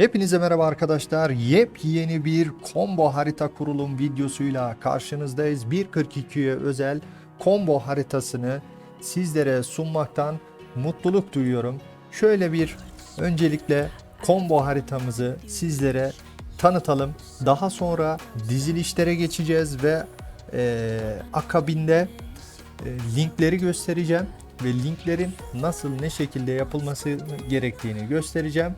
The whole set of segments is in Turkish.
Hepinize merhaba arkadaşlar. Yepyeni bir combo harita kurulum videosuyla karşınızdayız. 1.42'ye özel combo haritasını sizlere sunmaktan mutluluk duyuyorum. Şöyle bir öncelikle combo haritamızı sizlere tanıtalım. Daha sonra dizilişlere geçeceğiz ve eee, akabinde e, linkleri göstereceğim ve linklerin nasıl ne şekilde yapılması gerektiğini göstereceğim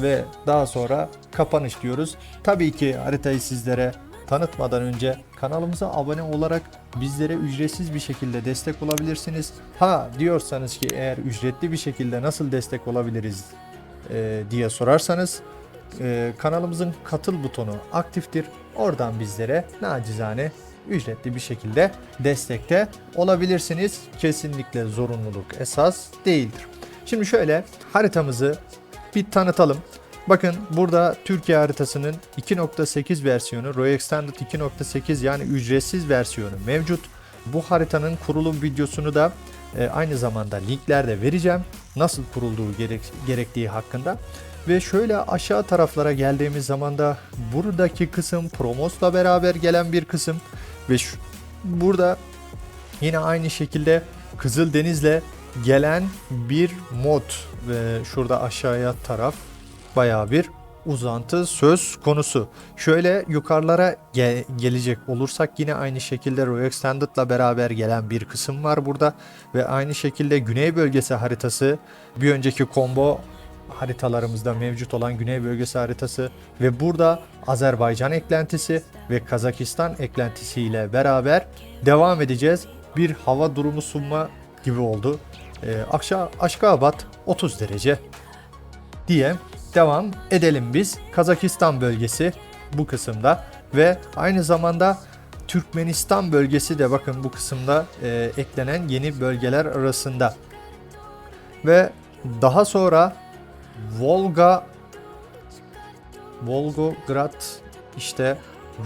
ve daha sonra kapanış diyoruz. Tabii ki haritayı sizlere tanıtmadan önce kanalımıza abone olarak bizlere ücretsiz bir şekilde destek olabilirsiniz. Ha diyorsanız ki eğer ücretli bir şekilde nasıl destek olabiliriz e, diye sorarsanız e, kanalımızın katıl butonu aktiftir. Oradan bizlere nacizane ücretli bir şekilde destekte olabilirsiniz. Kesinlikle zorunluluk esas değildir. Şimdi şöyle haritamızı bir tanıtalım. Bakın burada Türkiye haritasının 2.8 versiyonu, Roy Extended 2.8 yani ücretsiz versiyonu mevcut. Bu haritanın kurulum videosunu da e, aynı zamanda linklerde vereceğim. Nasıl kurulduğu gerek, gerektiği hakkında. Ve şöyle aşağı taraflara geldiğimiz zaman da buradaki kısım Promos'la beraber gelen bir kısım. Ve şu, burada yine aynı şekilde Kızıldeniz'le gelen bir mod ve şurada aşağıya taraf bayağı bir uzantı söz konusu. Şöyle yukarılara ge- gelecek olursak yine aynı şekilde Royal Extended'la beraber gelen bir kısım var burada ve aynı şekilde güney bölgesi haritası bir önceki combo haritalarımızda mevcut olan güney bölgesi haritası ve burada Azerbaycan eklentisi ve Kazakistan eklentisiyle beraber devam edeceğiz. Bir hava durumu sunma gibi oldu. Ee, Akşa, Aşkabat 30 derece diye devam edelim biz. Kazakistan bölgesi bu kısımda ve aynı zamanda Türkmenistan bölgesi de bakın bu kısımda e, eklenen yeni bölgeler arasında. Ve daha sonra Volga Volgograd işte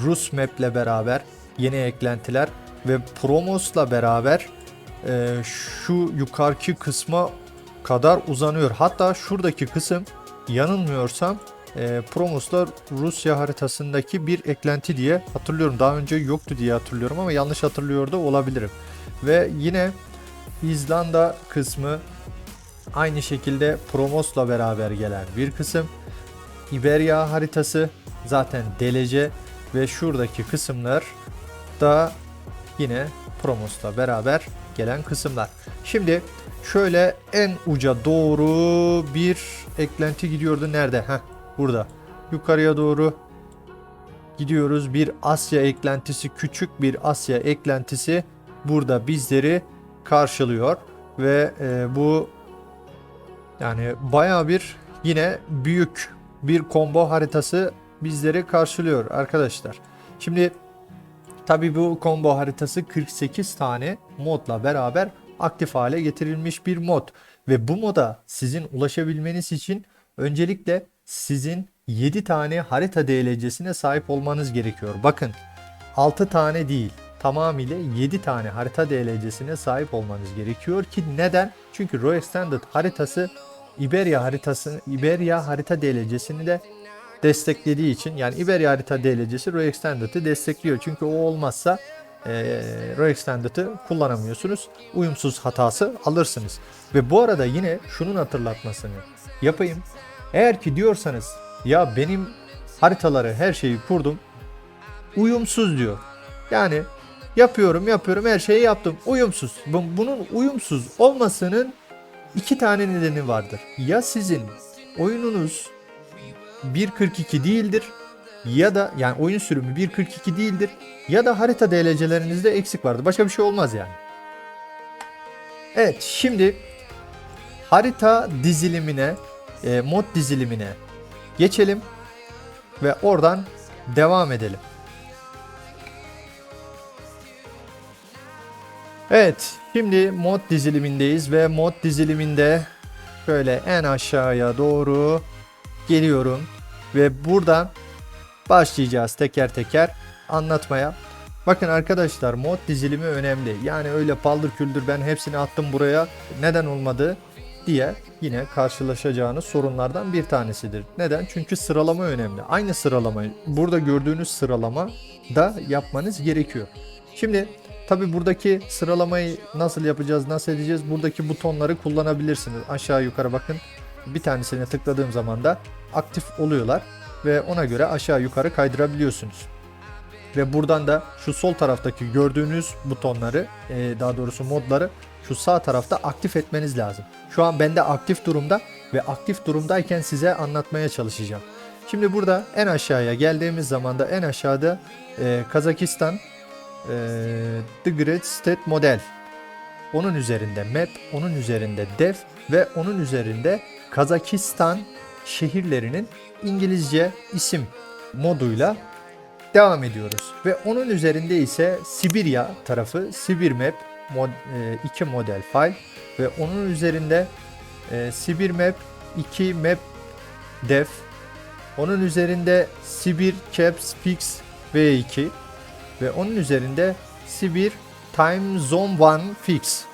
Rus map'le beraber yeni eklentiler ve Promos'la beraber e, şu yukarıki kısma kadar uzanıyor. Hatta şuradaki kısım yanılmıyorsam e, Promos'la Rusya haritasındaki bir eklenti diye hatırlıyorum. Daha önce yoktu diye hatırlıyorum ama yanlış hatırlıyor da olabilirim. Ve yine İzlanda kısmı aynı şekilde Promos'la beraber gelen bir kısım. İberya haritası zaten delece ve şuradaki kısımlar da yine Promos'la beraber gelen kısımlar. Şimdi şöyle en uca doğru bir eklenti gidiyordu. Nerede? Heh, burada. Yukarıya doğru gidiyoruz. Bir Asya eklentisi, küçük bir Asya eklentisi burada bizleri karşılıyor ve e, bu yani baya bir yine büyük bir combo haritası bizleri karşılıyor arkadaşlar. Şimdi tabi bu combo haritası 48 tane modla beraber aktif hale getirilmiş bir mod. Ve bu moda sizin ulaşabilmeniz için öncelikle sizin 7 tane harita DLC'sine sahip olmanız gerekiyor. Bakın 6 tane değil tamamıyla 7 tane harita DLC'sine sahip olmanız gerekiyor ki neden? Çünkü Roy Extended haritası Iberia haritası Iberia harita DLC'sini de desteklediği için yani Iberia harita DLC'si Roy Extended'ı destekliyor. Çünkü o olmazsa e, Roy Extended'ı kullanamıyorsunuz. Uyumsuz hatası alırsınız. Ve bu arada yine şunun hatırlatmasını yapayım. Eğer ki diyorsanız ya benim haritaları her şeyi kurdum uyumsuz diyor. Yani yapıyorum yapıyorum her şeyi yaptım uyumsuz. Bu- Bunun uyumsuz olmasının iki tane nedeni vardır. Ya sizin oyununuz 1.42 değildir ya da yani oyun sürümü 1.42 değildir ya da harita DLC'lerinizde eksik vardır. Başka bir şey olmaz yani. Evet şimdi harita dizilimine, e, mod dizilimine geçelim ve oradan devam edelim. Evet, şimdi mod dizilimindeyiz ve mod diziliminde şöyle en aşağıya doğru geliyorum ve buradan başlayacağız teker teker anlatmaya. Bakın arkadaşlar mod dizilimi önemli. Yani öyle paldır küldür ben hepsini attım buraya. Neden olmadı diye yine karşılaşacağınız sorunlardan bir tanesidir. Neden? Çünkü sıralama önemli. Aynı sıralamayı burada gördüğünüz sıralama da yapmanız gerekiyor. Şimdi tabi buradaki sıralamayı nasıl yapacağız, nasıl edeceğiz? Buradaki butonları kullanabilirsiniz. Aşağı yukarı bakın. Bir tanesine tıkladığım zaman da aktif oluyorlar ve ona göre aşağı yukarı kaydırabiliyorsunuz. Ve buradan da şu sol taraftaki gördüğünüz butonları, e, daha doğrusu modları şu sağ tarafta aktif etmeniz lazım. Şu an bende aktif durumda ve aktif durumdayken size anlatmaya çalışacağım. Şimdi burada en aşağıya geldiğimiz zaman da en aşağıda e, Kazakistan e, The Great State Model. Onun üzerinde map, onun üzerinde def ve onun üzerinde Kazakistan şehirlerinin İngilizce isim moduyla devam ediyoruz. Ve onun üzerinde ise Sibirya tarafı Sibir Map 2 model file ve onun üzerinde e, Sibir Map 2 Map Def onun üzerinde Sibir Caps Fix V2 ve onun üzerinde Sibir Time Zone 1 Fix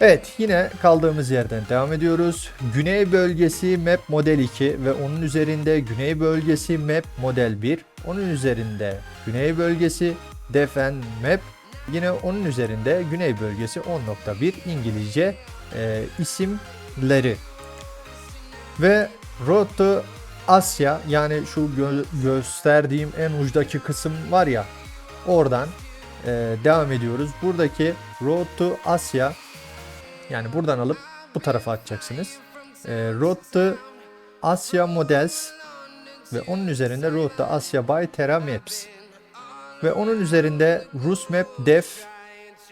Evet yine kaldığımız yerden devam ediyoruz. Güney bölgesi map model 2 ve onun üzerinde güney bölgesi map model 1. Onun üzerinde güney bölgesi defen map. Yine onun üzerinde güney bölgesi 10.1 İngilizce e, isimleri. Ve Road to Asya yani şu gö- gösterdiğim en uçtaki kısım var ya oradan e, devam ediyoruz. Buradaki Road to Asya yani buradan alıp bu tarafa atacaksınız. E, Road to Asya Models ve onun üzerinde Road to Asya by Terra Maps. Ve onun üzerinde Rus Map Def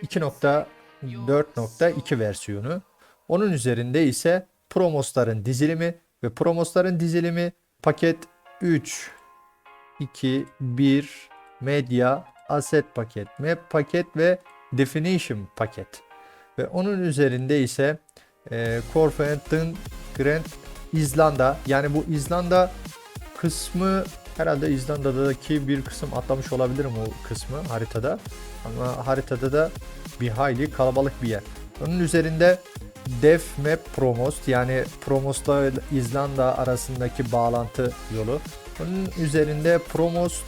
2.4.2 versiyonu. Onun üzerinde ise Promosların dizilimi ve Promosların dizilimi paket 3 2 1 Media Asset paket, Map paket ve Definition paket. Ve onun üzerinde ise e, Corfenton Grand İzlanda yani bu İzlanda kısmı herhalde İzlanda'daki bir kısım atlamış olabilirim o kısmı haritada. Ama haritada da bir hayli kalabalık bir yer. Onun üzerinde Def Map Promost yani Promost'la İzlanda arasındaki bağlantı yolu. Onun üzerinde Promost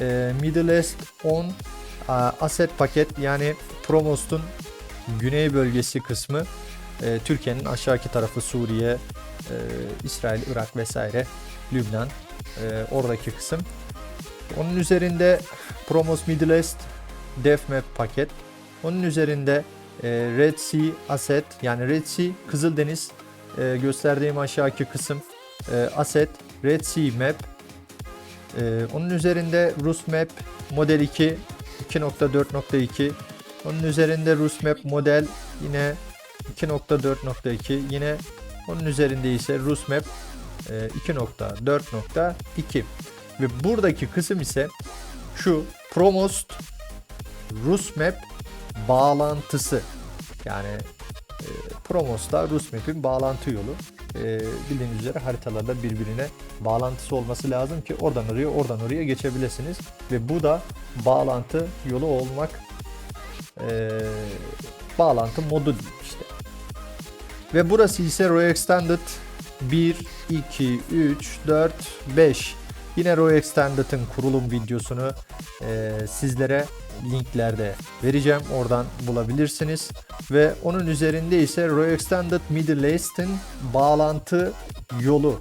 e, Middle East on Asset paket yani Promost'un güney bölgesi kısmı e, Türkiye'nin aşağıki tarafı Suriye, e, İsrail, Irak vesaire, Lübnan e, oradaki kısım. Onun üzerinde Promos Middle East Def Map paket. Onun üzerinde e, Red Sea Asset yani Red Sea Kızıldeniz e, gösterdiğim aşağıki kısım e, Asset Red Sea Map. E, onun üzerinde Rus Map Model 2 2.4.2 onun üzerinde Rus Map model yine 2.4.2 yine onun üzerinde ise Rus Map 2.4.2 ve buradaki kısım ise şu Promost Rus Map bağlantısı. Yani e, Promos'ta Rus Map'in bağlantı yolu. E, bildiğiniz üzere haritalarda birbirine bağlantısı olması lazım ki oradan oraya oradan oraya geçebilirsiniz. Ve bu da bağlantı yolu olmak e, bağlantı modu işte. Ve burası ise Row Extended 1, 2, 3, 4, 5. Yine Row Extended'ın kurulum videosunu e, sizlere linklerde vereceğim. Oradan bulabilirsiniz. Ve onun üzerinde ise Row Extended Middle East'in bağlantı yolu.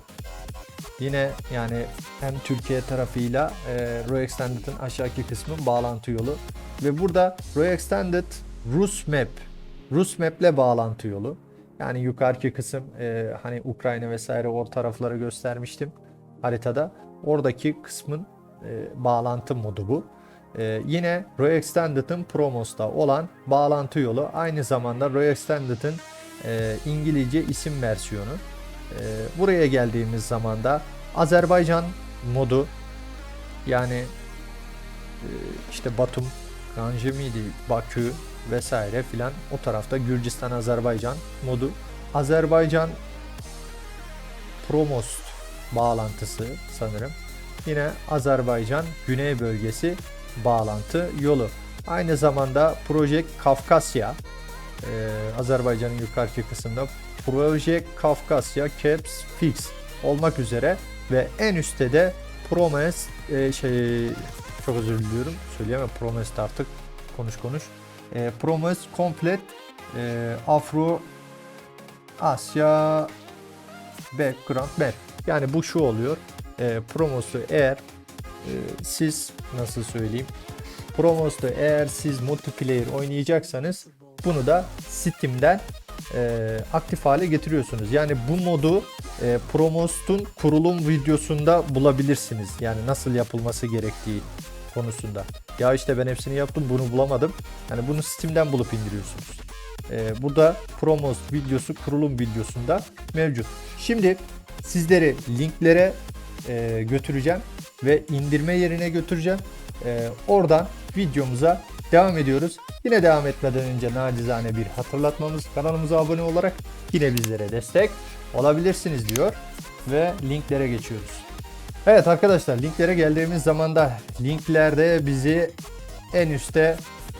Yine yani hem Türkiye tarafıyla e, Row Extended'ın aşağıki kısmı bağlantı yolu. Ve burada Row Extended Rus Map. Rus Map'le bağlantı yolu. Yani yukarıki kısım e, hani Ukrayna vesaire o tarafları göstermiştim haritada. Oradaki kısmın e, bağlantı modu bu. E, yine Row Extended'ın Promos'ta olan bağlantı yolu. Aynı zamanda Row Extended'ın e, İngilizce isim versiyonu. E, buraya geldiğimiz zaman da Azerbaycan modu yani e, işte Batum Ganjemidi, Bakü vesaire filan o tarafta Gürcistan, Azerbaycan modu. Azerbaycan Promost bağlantısı sanırım. Yine Azerbaycan Güney bölgesi bağlantı yolu. Aynı zamanda Project Kafkasya Ee, Azerbaycan'ın yukarıki kısmında Proje Kafkasya Caps Fix olmak üzere ve en üstte de Promes e, şey çok özür diliyorum. Söyleyemem. Promes de artık konuş konuş. E, Promes Komplet e, Afro Asya Background Map yani bu şu oluyor. E, Promos'u eğer e, siz nasıl söyleyeyim? Promos'ta eğer siz multiplayer oynayacaksanız bunu da Steam'den e, aktif hale getiriyorsunuz. Yani bu modu e, Promos'un kurulum videosunda bulabilirsiniz. Yani nasıl yapılması gerektiği konusunda. Ya işte ben hepsini yaptım bunu bulamadım. Yani bunu Steam'den bulup indiriyorsunuz. E, burada Promos videosu kurulum videosunda mevcut. Şimdi sizleri linklere e, götüreceğim ve indirme yerine götüreceğim. E, oradan videomuza devam ediyoruz. Yine devam etmeden önce nacizane bir hatırlatmamız kanalımıza abone olarak yine bizlere destek olabilirsiniz diyor ve linklere geçiyoruz. Evet arkadaşlar linklere geldiğimiz zaman da linklerde bizi en üstte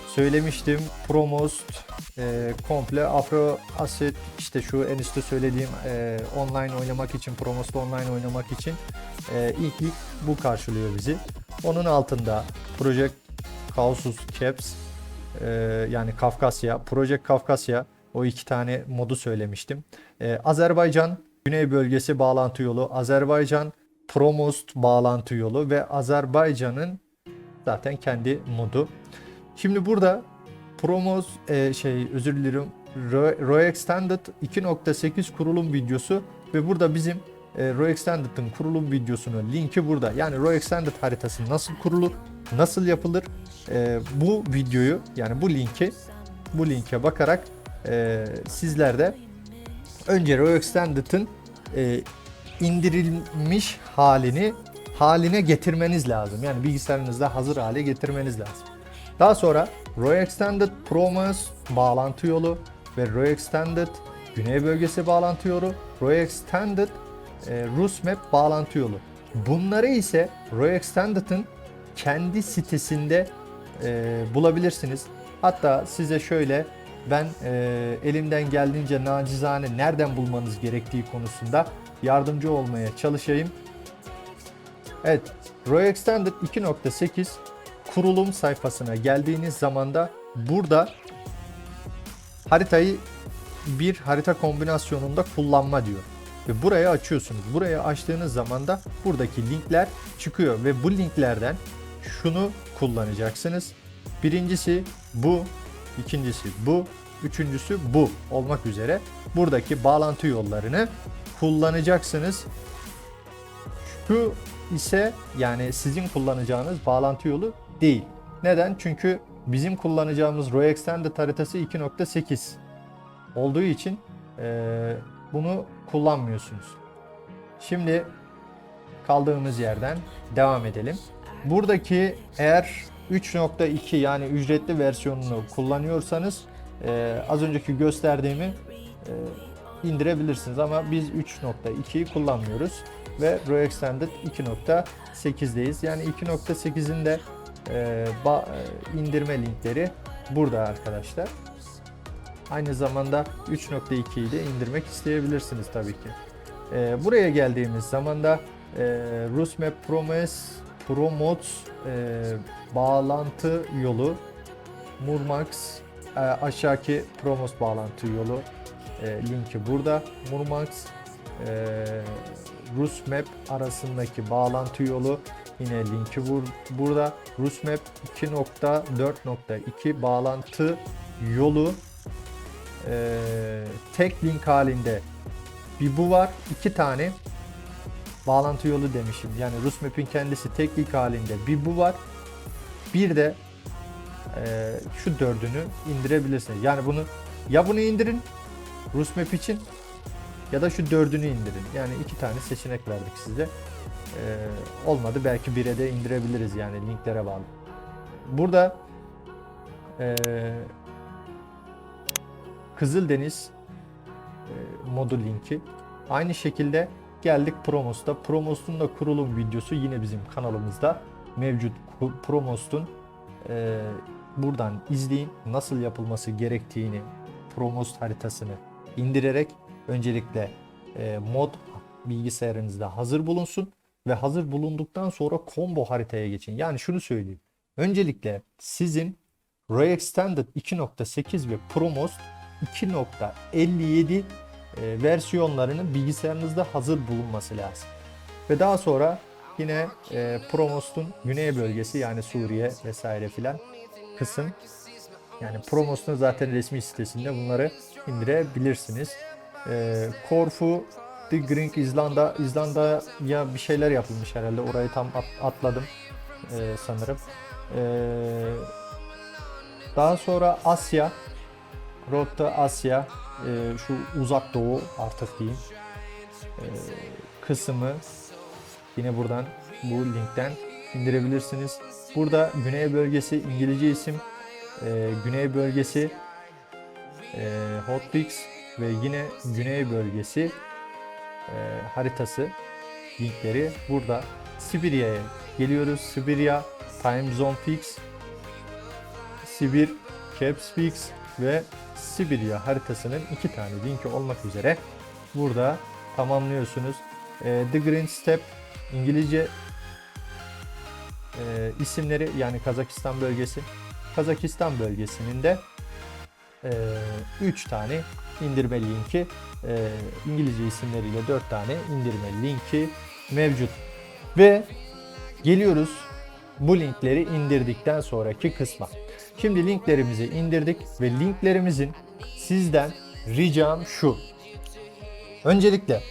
söylemiştim. Promost e, komple Afro Asset işte şu en üstte söylediğim e, online oynamak için Promost online oynamak için e, ilk ilk bu karşılıyor bizi. Onun altında Project Kausus Caps e, yani Kafkasya, Project Kafkasya o iki tane modu söylemiştim. E, Azerbaycan Güney Bölgesi bağlantı yolu, Azerbaycan Promost bağlantı yolu ve Azerbaycan'ın zaten kendi modu. Şimdi burada Promos e, şey özür dilerim Ro- Roy Extended 2.8 kurulum videosu ve burada bizim e, Roy Extended'ın kurulum videosunun linki burada. Yani Roy Extended haritası nasıl kurulur, nasıl yapılır e, bu videoyu yani bu linki bu linke bakarak e, sizler de önce Roy Extended'ın e, indirilmiş halini haline getirmeniz lazım. Yani bilgisayarınızda hazır hale getirmeniz lazım. Daha sonra Roy Extended Promos bağlantı yolu ve Roy Extended Güney Bölgesi bağlantı yolu, Roy Extended e, Rus Map bağlantı yolu. Bunları ise Roy Extended'ın kendi sitesinde e, bulabilirsiniz. Hatta size şöyle ben e, elimden geldiğince nacizane nereden bulmanız gerektiği konusunda yardımcı olmaya çalışayım. Evet, Roy Extended 2.8 kurulum sayfasına geldiğiniz zaman da burada haritayı bir harita kombinasyonunda kullanma diyor. Ve burayı açıyorsunuz. Burayı açtığınız zaman da buradaki linkler çıkıyor ve bu linklerden şunu kullanacaksınız. Birincisi bu, ikincisi bu, üçüncüsü bu olmak üzere buradaki bağlantı yollarını kullanacaksınız. Şu ise yani sizin kullanacağınız bağlantı yolu değil. Neden? Çünkü bizim kullanacağımız Roy Extended haritası 2.8 olduğu için eee, bunu kullanmıyorsunuz. Şimdi kaldığımız yerden devam edelim. Buradaki eğer 3.2 yani ücretli versiyonunu kullanıyorsanız eee, az önceki gösterdiğimi eee, indirebilirsiniz ama biz 3.2'yi kullanmıyoruz ve Roy Extended 2.8'deyiz. Yani 2.8'in de e, ba- e, indirme linkleri burada arkadaşlar. Aynı zamanda 3.2'yi de indirmek isteyebilirsiniz tabii ki. E, buraya geldiğimiz zaman da e, Rusmap Promes Promotes e, bağlantı yolu Murmax e, aşağıki Promos bağlantı yolu e, linki burada. Murmax e, Rusmap arasındaki bağlantı yolu yine linki bur- burada. Rusmap 2.4.2 bağlantı yolu e, tek link halinde bir bu var. iki tane bağlantı yolu demişim. Yani Rusmap'in kendisi tek link halinde bir bu var. Bir de e, şu dördünü indirebilirsiniz. Yani bunu ya bunu indirin Rusmap için ya da şu dördünü indirin. Yani iki tane seçenek verdik size. Ee, olmadı belki bire de indirebiliriz yani linklere bağlı. Burada ee, Kızıldeniz e, modu linki. Aynı şekilde geldik Promos'ta. Promos'un da kurulum videosu yine bizim kanalımızda mevcut. Promos'un e, buradan izleyin nasıl yapılması gerektiğini Promost haritasını indirerek öncelikle e, mod bilgisayarınızda hazır bulunsun ve hazır bulunduktan sonra combo haritaya geçin. Yani şunu söyleyeyim. Öncelikle sizin Roy Extended 2.8 ve Promost 2.57 e, versiyonlarının bilgisayarınızda hazır bulunması lazım. Ve daha sonra yine e, Promost'un güney bölgesi yani Suriye vesaire filan kısım yani Promost'un zaten resmi sitesinde bunları indirebilirsiniz. E, Korfu, The Grink İzlanda, İzlanda'ya bir şeyler yapılmış herhalde. Orayı tam at- atladım e, sanırım. E, daha sonra Asya, Road to Asya, e, şu uzak doğu artık diyeyim e, kısmı yine buradan bu linkten indirebilirsiniz. Burada güney bölgesi İngilizce isim, e, güney bölgesi e, hotfix ve yine güney bölgesi e, haritası linkleri burada. Sibirya'ya geliyoruz. Sibirya Time Zone Fix, Sibir Caps Fix ve Sibirya haritasının iki tane linki olmak üzere burada tamamlıyorsunuz. E, The Green Step İngilizce e, isimleri yani Kazakistan bölgesi. Kazakistan bölgesinin de 3 tane indirme linki e, İngilizce isimleriyle 4 tane indirme linki mevcut. Ve geliyoruz bu linkleri indirdikten sonraki kısma. Şimdi linklerimizi indirdik ve linklerimizin sizden ricam şu. Öncelikle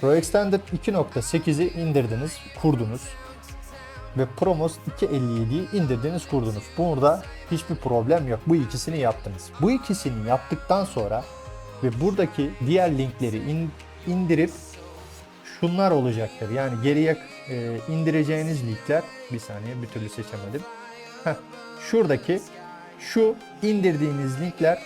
Pro Extended 2.8'i indirdiniz, kurdunuz ve Promos 257'yi indirdiniz, kurdunuz. Burada hiçbir problem yok. Bu ikisini yaptınız. Bu ikisini yaptıktan sonra ve buradaki diğer linkleri in- indirip şunlar olacaktır. Yani geriye e, indireceğiniz linkler bir saniye bir türlü seçemedim. Heh, şuradaki şu indirdiğiniz linkler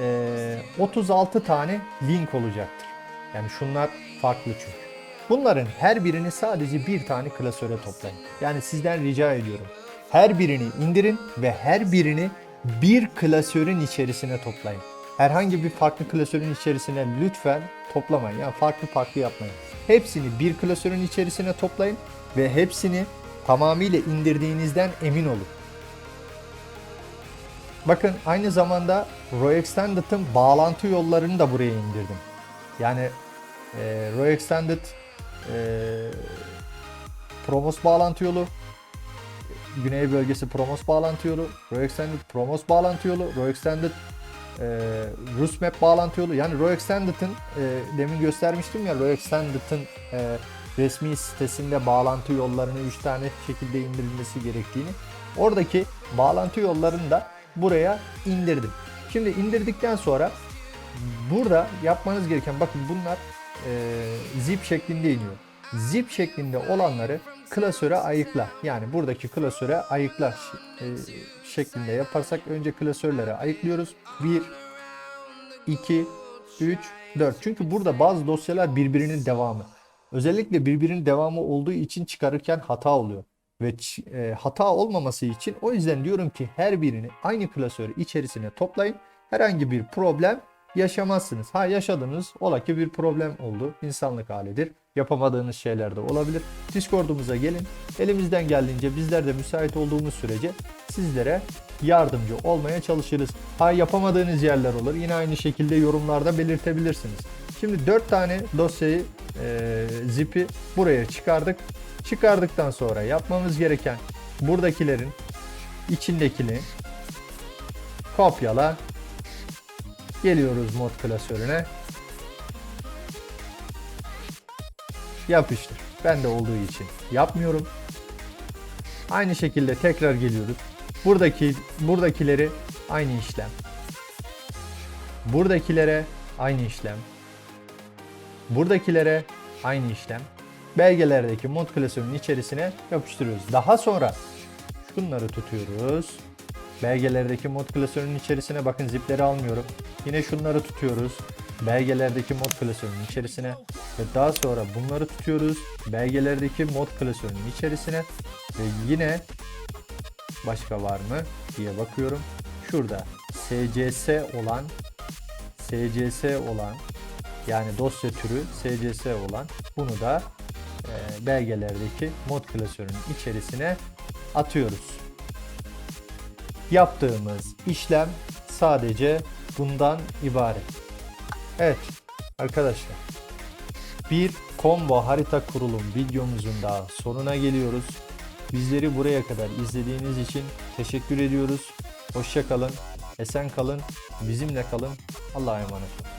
e, 36 tane link olacaktır. Yani şunlar farklı çünkü. Bunların her birini sadece bir tane klasöre toplayın. Yani sizden rica ediyorum. Her birini indirin ve her birini bir klasörün içerisine toplayın. Herhangi bir farklı klasörün içerisine lütfen toplamayın. Yani farklı farklı yapmayın. Hepsini bir klasörün içerisine toplayın ve hepsini tamamıyla indirdiğinizden emin olun. Bakın aynı zamanda Roy Extended'ın bağlantı yollarını da buraya indirdim. Yani e, Roy Extended e, Promos bağlantı yolu, Güney bölgesi Promos bağlantı yolu, Roy Extended Promos bağlantı yolu, Roy Extended e, Rus Map bağlantı yolu. Yani Roy Extended'ın e, demin göstermiştim ya Roy Extended'ın e, resmi sitesinde bağlantı yollarını 3 tane şekilde indirilmesi gerektiğini. Oradaki bağlantı yollarını da buraya indirdim. Şimdi indirdikten sonra burada yapmanız gereken bakın bunlar e, zip şeklinde iniyor. Zip şeklinde olanları klasöre ayıkla. Yani buradaki klasöre ayıkla e, şeklinde yaparsak önce klasörlere ayıklıyoruz. 1 2 3 4. Çünkü burada bazı dosyalar birbirinin devamı. Özellikle birbirinin devamı olduğu için çıkarırken hata oluyor. Ve e, hata olmaması için o yüzden diyorum ki her birini aynı klasör içerisine toplayın. Herhangi bir problem yaşamazsınız. Ha yaşadınız ola ki bir problem oldu. İnsanlık halidir. Yapamadığınız şeyler de olabilir. Discord'umuza gelin. Elimizden geldiğince bizler de müsait olduğumuz sürece sizlere yardımcı olmaya çalışırız. Ha yapamadığınız yerler olur. Yine aynı şekilde yorumlarda belirtebilirsiniz. Şimdi 4 tane dosyayı e, zip'i buraya çıkardık. Çıkardıktan sonra yapmamız gereken buradakilerin içindekini kopyala Geliyoruz mod klasörüne. Yapıştır. Ben de olduğu için yapmıyorum. Aynı şekilde tekrar geliyoruz. Buradaki buradakileri aynı işlem. Buradakilere aynı işlem. Buradakilere aynı işlem. Belgelerdeki mod klasörünün içerisine yapıştırıyoruz. Daha sonra şunları tutuyoruz. Belgelerdeki mod klasörünün içerisine bakın zipleri almıyorum. Yine şunları tutuyoruz. Belgelerdeki mod klasörünün içerisine ve daha sonra bunları tutuyoruz. Belgelerdeki mod klasörünün içerisine ve yine başka var mı diye bakıyorum. Şurada SCS olan SCS olan yani dosya türü SCS olan bunu da e, belgelerdeki mod klasörünün içerisine atıyoruz. Yaptığımız işlem sadece bundan ibaret. Evet arkadaşlar bir combo harita kurulum videomuzun daha sonuna geliyoruz. Bizleri buraya kadar izlediğiniz için teşekkür ediyoruz. Hoşça kalın, esen kalın, bizimle kalın. Allah'a emanet olun.